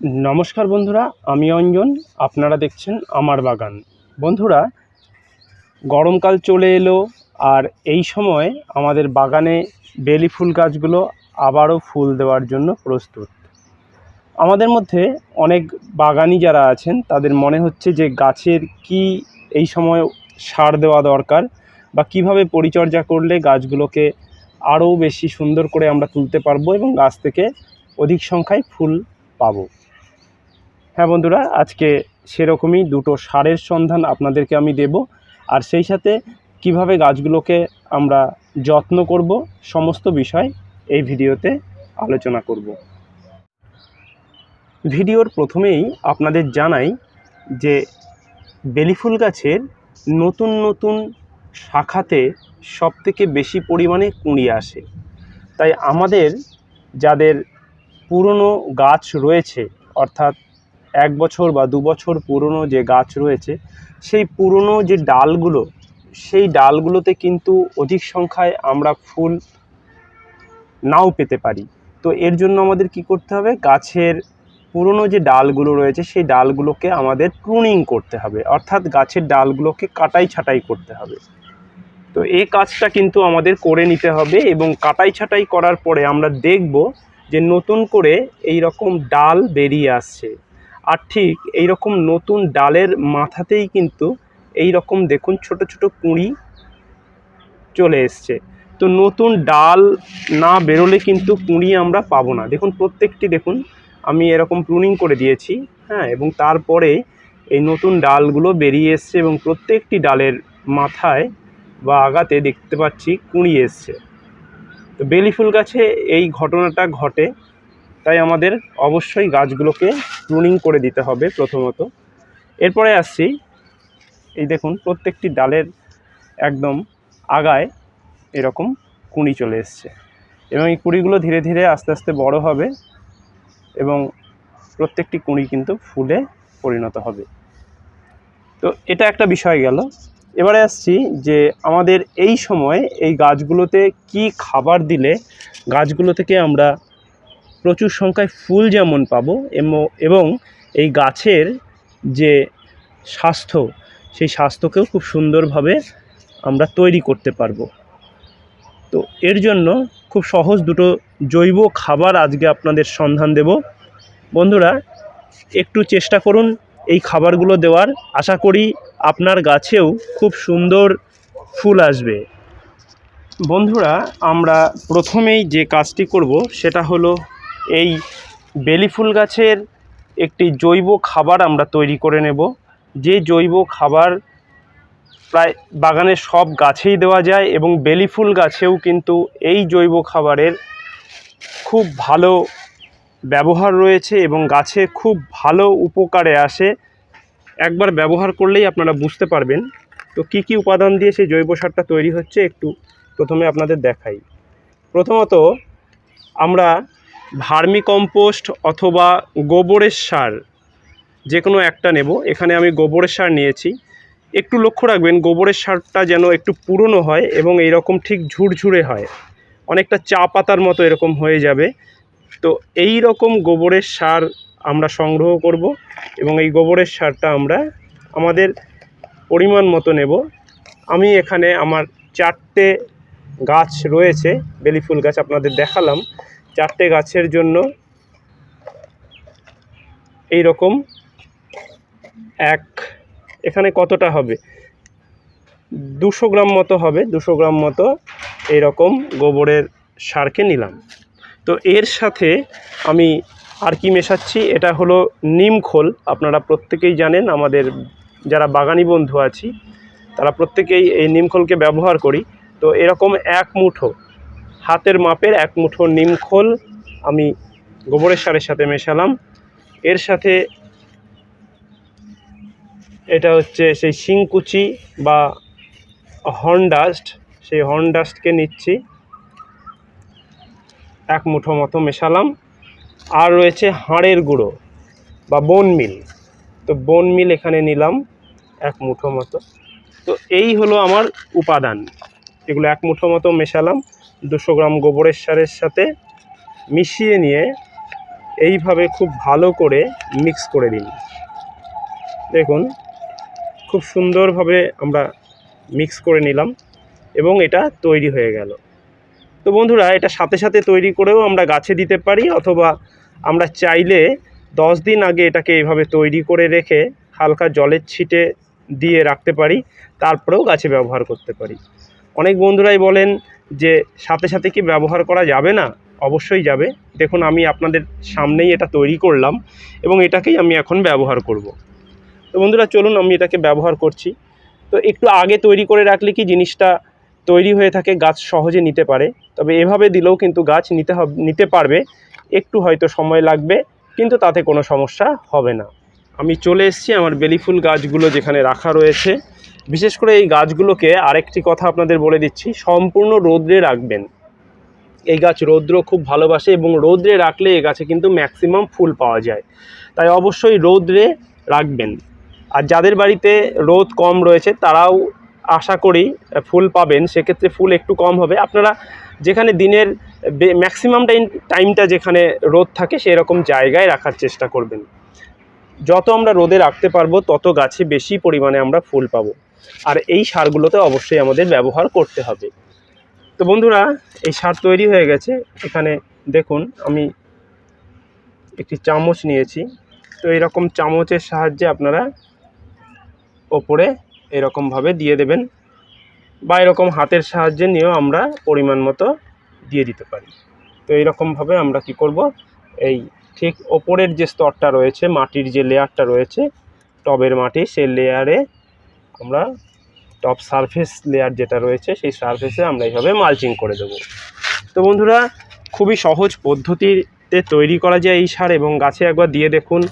নমস্কার বন্ধুরা, আমি অঞ্জন, আপনারা দেখছেন আমার বাগান। বন্ধুরা, গরমকাল চলে এলো আর এই সময় আমাদের বাগানে বেলি ফুল গাছগুলো আবারও ফুল দেওয়ার জন্য প্রস্তুত। আমাদের মধ্যে অনেক বাগানি যারা আছেন, তাদের মনে হচ্ছে যে গাছের কি এই সময় সার দেওয়া দরকার বা কীভাবে পরিচর্যা করলে গাছগুলোকে আরও বেশি সুন্দর করে আমরা তুলতে পারব এবং গাছ থেকে অধিক সংখ্যায় ফুল পাবো। হ্যাঁ বন্ধুরা, আজকে সেরকমই দুটো সারের সন্ধান আপনাদেরকে আমি দেব। আর সেই সাথে কীভাবে গাছগুলোকে আমরা যত্ন করব, সমস্ত বিষয় এই ভিডিওতে আলোচনা করব। ভিডিওর প্রথমেই আপনাদের জানাই যে বেলিফুল গাছের নতুন নতুন শাখাতে সবথেকে বেশি পরিমাণে কুঁড়ি আসে। তাই আমাদের যাদের পুরনো গাছ রয়েছে, অর্থাৎ এক বছর বা দু বছর পুরনো যে গাছ রয়েছে, সেই পুরনো যে ডালগুলো, সেই ডালগুলোতে কিন্তু অধিক সংখ্যায় আমরা ফুল নাও পেতে পারি। তো এর জন্য আমাদের কি করতে হবে? গাছের পুরনো যে ডালগুলো রয়েছে, সেই ডালগুলোকে আমাদের প্রুনিং করতে হবে। অর্থাৎ গাছের ডালগুলোকে কাটাই ছাঁটাই করতে হবে। তো এই কাজটা কিন্তু আমাদের করে নিতে হবে এবং কাটাই ছাঁটাই করার পরে আমরা দেখব যে নতুন করে এই রকম ডাল বেরিয়ে আসছে। আর ঠিক এই রকম নতুন ডালের মাথাতেই কিন্তু এই রকম দেখুন ছোট ছোট কুঁড়ি চলে এসছে। তো নতুন ডাল না বেরোলে কিন্তু কুঁড়ি আমরা পাবো না। দেখুন প্রত্যেকটি দেখুন, আমি এরকম প্রুনিং করে দিয়েছি হ্যাঁ এবং তারপরে এই নতুন ডালগুলো বেরিয়ে এসছে এবং প্রত্যেকটি ডালের মাথায় বা আগাতে দেখতে পাচ্ছি কুঁড়ি এসছে। তো বেলি ফুল গাছে এই ঘটনাটা ঘটে। তাই আমাদের অবশ্যই গাছগুলোকে প্রুনিং করে দিতে হবে প্রথমত। এরপরে আসছি, এই দেখুন প্রত্যেকটি ডালের একদম আগায় এরকম কুঁড়ি চলে এসছে। এবং এই কুঁড়িগুলো ধীরে ধীরে আস্তে আস্তে বড় হবে এবং প্রত্যেকটি কুঁড়ি কিন্তু ফুলে পরিণত হবে। তো এটা একটা বিষয় গেল। এবারে আসছি যে আমাদের এই সময় এই গাছগুলোতে কি খাবার দিলে গাছগুলো থেকে আমরা প্রচুর সংখ্যায় ফুল যেমন পাবো এবং এই গাছের যে স্বাস্থ্য, সেই স্বাস্থ্যকেও খুব সুন্দরভাবে আমরা তৈরি করতে পারব। তো এর জন্য খুব সহজ দুটো জৈব খাবার আজকে আপনাদের সন্ধান দেব। বন্ধুরা, একটু চেষ্টা করুন এই খাবারগুলো দেওয়ার। আশা করি আপনার গাছেও খুব সুন্দর ফুল আসবে। বন্ধুরা, আমরা প্রথমেই যে কাজটি করব সেটা হলো এই বেলি ফুল গাছের একটি জৈব খাবার আমরা তৈরি করে নেব। যে জৈব খাবার প্রায় বাগানের সব গাছেই দেওয়া যায় এবং বেলি ফুল গাছেও কিন্তু এই জৈব খাবারের খুব ভালো ব্যবহার রয়েছে এবং গাছে খুব ভালো উপকারে আসে। একবার ব্যবহার করলেই আপনারা বুঝতে পারবেন। তো কি কি উপাদান দিয়ে সেই জৈব সারটা তৈরি হচ্ছে একটু প্রথমে আপনাদের দেখাই। প্রথমত আমরা ভার্মি কম্পোস্ট অথবা গোবরের সার যে কোনো একটা নেব। এখানে আমি গোবরের সার নিয়েছি। একটু লক্ষ্য রাখবেন, গোবরের সারটা যেন একটু পুরনো হয় এবং এইরকম ঠিক ঝুরঝুরে হয়। অনেকটা চা পাতার মতো এরকম হয়ে যাবে। তো এই রকম গোবরের সার আমরা সংগ্রহ করব এবং এই গোবরের সারটা আমরা আমাদের পরিমাণ মতো নেব। আমি এখানে আমার চারটে গাছ রয়েছে, বেলি ফুল গাছ আপনাদের দেখালাম। চারটে গাছের জন্য এই রকম এক, এখানে কতটা হবে? দুশো গ্রাম মতো হবে, দুশো গ্রাম মতো এই রকম গোবরের সারকে নিলাম। তো এর সাথে আমি আর কি মেশাচ্ছি? এটা হলো নিম খোল। আপনারা প্রত্যেকেই জানেন, আমাদের যারা বাগানি বন্ধু আছি, তারা প্রত্যেকেই এই নিম খোলকে ব্যবহার করি। তো এরকম এক মুঠো হাতের মাপের এক মুঠো নিম খোল আমি গোবরের সারের সাথে মেশালাম। এর সাথে এটা হচ্ছে সেই শিংকুচি বা হর্ন ডাস্ট। সেই হর্ন ডাস্টকে নিচ্ছি। এক মুঠো মতো মেশালাম। আর রয়েছে হাড়ের গুঁড়ো বা বোন মিল তো বোন মিল এখানে নিলাম এক মুঠো মতো। তো এই হলো আমার উপাদান। এগুলো এক মুঠো মতো মেশালাম। দুশো গ্রাম গোবরের সারের সাথে মিশিয়ে নিয়ে এইভাবে খুব ভালো করে মিক্স করে দিন। দেখুন, খুব সুন্দরভাবে আমরা মিক্স করে নিলাম এবং এটা তৈরি হয়ে গেল। তো বন্ধুরা, এটা সাথে সাথে তৈরি করেও আমরা গাছে দিতে পারি অথবা আমরা চাইলে দশ দিন আগে এটাকে এইভাবে তৈরি করে রেখে হালকা জলের ছিটে দিয়ে রাখতে পারি, তারপরেও গাছে ব্যবহার করতে পারি। অনেক বন্ধুরাই বলেন যে সাথে সাথে কি ব্যবহার করা যাবে না? অবশ্যই যাবে। দেখুন, আমি আপনাদের সামনেই এটা তৈরি করলাম এবং এটাকেই আমি এখন ব্যবহার করব। তো বন্ধুরা, চলুন, আমি এটাকে ব্যবহার করছি। তো একটু আগে তৈরি করে রাখলে কি জিনিসটা তৈরি হয়ে থাকে, গাছ সহজে নিতে পারে। তবে এভাবে দিলেও কিন্তু গাছ নিতে হবে, নিতে পারবে। একটু হয়তো সময় লাগবে, কিন্তু তাতে কোনো সমস্যা হবে না। আমি চলে এসেছি আমার বেলি ফুল গাছগুলো যেখানে রাখা রয়েছে। বিশেষ করে এই গাছগুলোকে আরেকটি কথা আপনাদের বলে দিচ্ছি, সম্পূর্ণ রৌদ্রে রাখবেন। এই গাছ রৌদ্র খুব ভালোবাসে এবং রৌদ্রে রাখলে এই গাছে কিন্তু ম্যাক্সিমাম ফুল পাওয়া যায়। তাই অবশ্যই রৌদ্রে রাখবেন। আর যাদের বাড়িতে রোদ কম রয়েছে, তারাও আশা করি ফুল পাবেন, সেক্ষেত্রে ফুল একটু কম হবে। আপনারা যেখানে দিনের ম্যাক্সিমাম টাইম, টাইমটা যেখানে রোদ থাকে সেই রকম জায়গায় রাখার চেষ্টা করবেন। যত আমরা রোদে রাখতে পারব, তত গাছে বেশি পরিমাণে আমরা ফুল পাবো। আর এই সারগুলোতে অবশ্যই আমাদের ব্যবহার করতে হবে। তো বন্ধুরা, এই সার তৈরি হয়ে গেছে। এখানে দেখুন, আমি একটি চামচ নিয়েছি। তো এরকম চামচের সাহায্যে আপনারা ওপরে এরকমভাবে দিয়ে দেবেন বা এরকম হাতের সাহায্যে নিয়েও আমরা পরিমাণ মতো দিয়ে দিতে পারি। তো এইরকমভাবে আমরা কি করব, এই ঠিক ওপরের যে স্তরটা রয়েছে, মাটির যে লেয়ারটা রয়েছে, টবের মাটি, সেই লেয়ারে আমরা টপ সারফেস লেয়ার যেটা রয়েছে, সেই সারফেসে আমরা এইভাবে মালচিং করে দেবো। তো বন্ধুরা, খুবই সহজ পদ্ধতিতে তৈরি করা যায় এই সার এবং গাছে একবার দিয়ে দেখুন।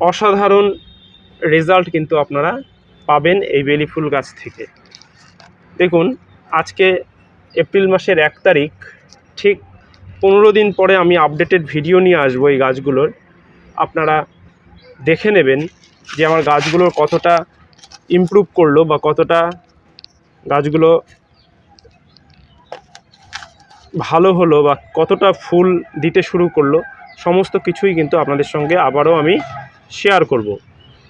অসাধারণ রেজাল্ট কিন্তু আপনারা পাবেন এই বেলি ফুল গাছ থেকে। দেখুন, আজকে এপ্রিল মাসের এক তারিখ, ঠিক পনেরো দিন পরে আমি আপডেটেড ভিডিও নিয়ে আসব এই গাছগুলোর। আপনারা দেখে নেবেন যে আমার গাছগুলোর কতটা ইমপ্রুভ করল বা কতটা গাছগুলো ভালো হলো বা কতটা ফুল দিতে শুরু করল, সমস্ত কিছুই কিন্তু আপনাদের সঙ্গে আবারও আমি শেয়ার করব।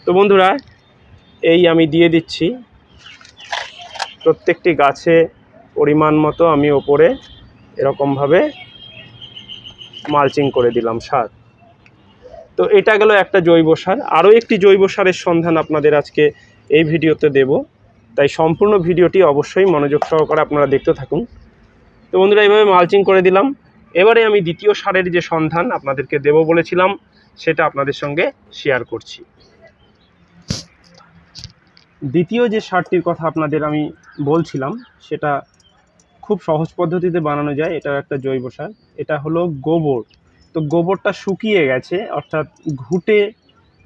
তো বন্ধুরা, এই আমি দিয়ে দিচ্ছি। প্রত্যেকটি গাছে পরিমাণ মতো আমি ওপরে এরকমভাবে মালচিং করে দিলাম সার। তো এটা গেল একটা জৈব সার। আরও একটি জৈব সারের সন্ধান আপনাদের আজকে এই ভিডিওতে দেব। তাই সম্পূর্ণ ভিডিওটি অবশ্যই মনোযোগ সহকারে আপনারা দেখতে থাকুন। তো বন্ধুরা, এইভাবে মালচিং করে দিলাম। এবারে আমি দ্বিতীয় সারের যে সন্ধান আপনাদেরকে দেব বলেছিলাম, সেটা আপনাদের সঙ্গে শেয়ার করছি। দ্বিতীয় যে সারটির কথা আপনাদের আমি বলছিলাম, সেটা খুব সহজ পদ্ধতিতে বানানো যায়। এটা একটা জৈব সার। এটা হলো গোবর। তো গোবরটা শুকিয়ে গেছে, অর্থাৎ ঘুটে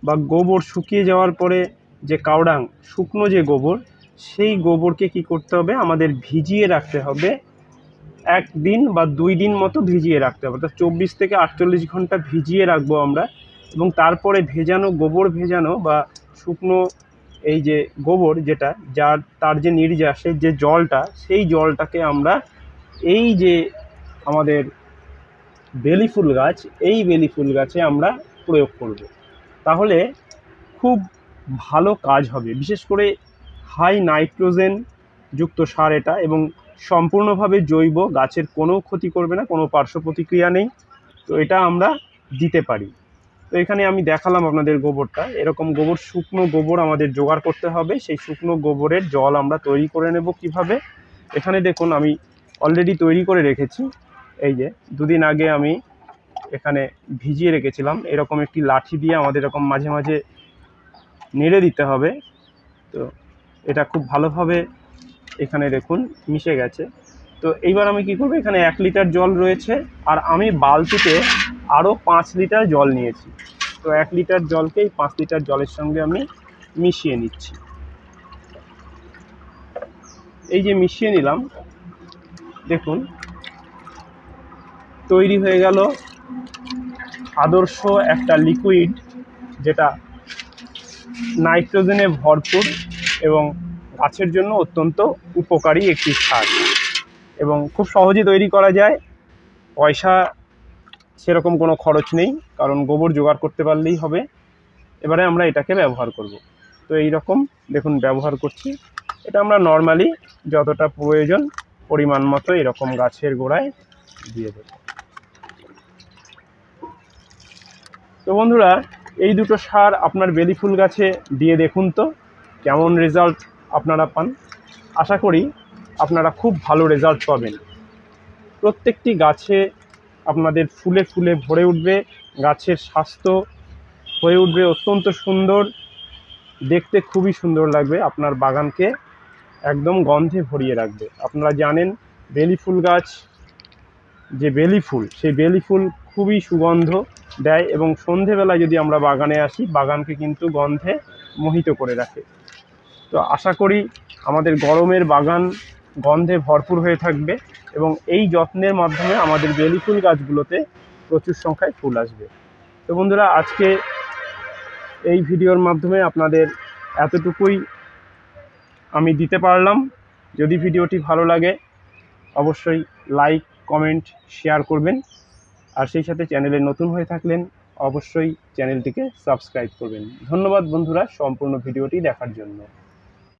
বা গোবর শুকিয়ে যাওয়ার পরে যে কাউডাং শুকনো যে গোবর, সেই গোবরকে কি করতে হবে? আমাদের ভিজিয়ে রাখতে হবে। একদিন বা দুই দিন মতো ভিজিয়ে রাখতে হবে। অর্থাৎ চব্বিশ থেকে আটচল্লিশ ঘণ্টা ভিজিয়ে রাখব আমরা। এবং তারপরে ভেজানো, গোবর ভেজানো বা শুকনো এই যে গোবর যেটা, যার, তার যে নির্যাসের যে জলটা, সেই জলটাকে আমরা এই যে আমাদের বেলি ফুল গাছ, এই বেলি ফুল গাছে আমরা প্রয়োগ করব। তাহলে খুব ভালো কাজ হবে। বিশেষ করে হাই নাইট্রোজেন যুক্ত সার এটা এবং সম্পূর্ণভাবে জৈব, গাছের কোনো ক্ষতি করবে না, কোনো পার্শ্ব প্রতিক্রিয়া নেই। তো এটা আমরা দিতে পারি। তো এখানে আমি দেখালাম আপনাদের গোবরটা। এরকম গোবর, শুকনো গোবর আমাদের জোগাড় করতে হবে। সেই শুকনো গোবরের জল আমরা তৈরি করে নেব কীভাবে? এখানে দেখুন, আমি অলরেডি তৈরি করে রেখেছি। এই যে, দুদিন আগে আমি এখানে ভিজিয়ে রেখেছিলাম। এরকম একটি লাঠি দিয়ে আমাদের এরকম মাঝে মাঝে নেড়ে দিতে হবে। তো এটা খুব ভালোভাবে এখানে দেখুন মিশে গেছে। তো এইবার আমি কি করব, এখানে এক লিটার জল রয়েছে আর আমি বালতিতে আরও পাঁচ লিটার জল নিয়েছি। তো এক লিটার জলকেই পাঁচ লিটার জলের সঙ্গে আমি মিশিয়ে নিচ্ছি। এই যে মিশিয়ে নিলাম, দেখুন, তৈরি হয়ে গেল আদর্শ একটা লিকুইড যেটা নাইট্রোজেনে ভরপুর এবং গাছের জন্য অত্যন্ত উপকারী একটি সার। এবং খুব সহজে তৈরি করা যায়। পয়সা সেরকম কোনো খরচ নেই, কারণ গোবর জোগাড় করতে পারলেই হবে। এবারে আমরা এটাকে ব্যবহার করব। তো এই রকম দেখুন ব্যবহার করছি। এটা আমরা নর্মালি যতটা প্রয়োজন পরিমাণ মতো এরকম গাছের গোড়ায় দিয়ে দেব। তো বন্ধুরা এই দুটো সার আপনার বেলি ফুল গাছে দিয়ে দেখুন তো, কেমন রেজাল্ট আপনারা পান। আশা করি আপনারা খুব ভালো রেজাল্ট পাবেন। প্রত্যেকটি গাছে আপনাদের ফুলে ফুলে ভরে উঠবে, গাছের স্বাস্থ্য হয়ে উঠবে অত্যন্ত সুন্দর, দেখতে খুবই সুন্দর লাগবে, আপনার বাগানকে একদম গন্ধে ভরিয়ে রাখবে। আপনারা জানেন, বেলি ফুল গাছ, যে বেলি ফুল, সেই বেলি ফুল খুবই সুগন্ধ দেয় এবং সন্ধেবেলা যদি আমরা বাগানে আসি, বাগানকে কিন্তু গন্ধে মোহিত করে রাখে। তো আশা করি আমাদের গরমের বাগান গন্ধে ভরপুর হয়ে থাকবে এবং এই যত্নের মাধ্যমে আমাদের বেলি ফুল গাছগুলোতে প্রচুর সংখ্যায় ফুল আসবে। তো বন্ধুরা, আজকে এই ভিডিওর মাধ্যমে আপনাদের এতটুকুই আমি দিতে পারলাম। যদি ভিডিওটি ভালো লাগে, অবশ্যই লাইক, কমেন্ট, শেয়ার করবেন। আর সেই সাথে চ্যানেলে নতুন হয়ে থাকলেন, অবশ্যই চ্যানেলটিকে সাবস্ক্রাইব করবেন। ধন্যবাদ বন্ধুরা সম্পূর্ণ ভিডিওটি দেখার জন্য।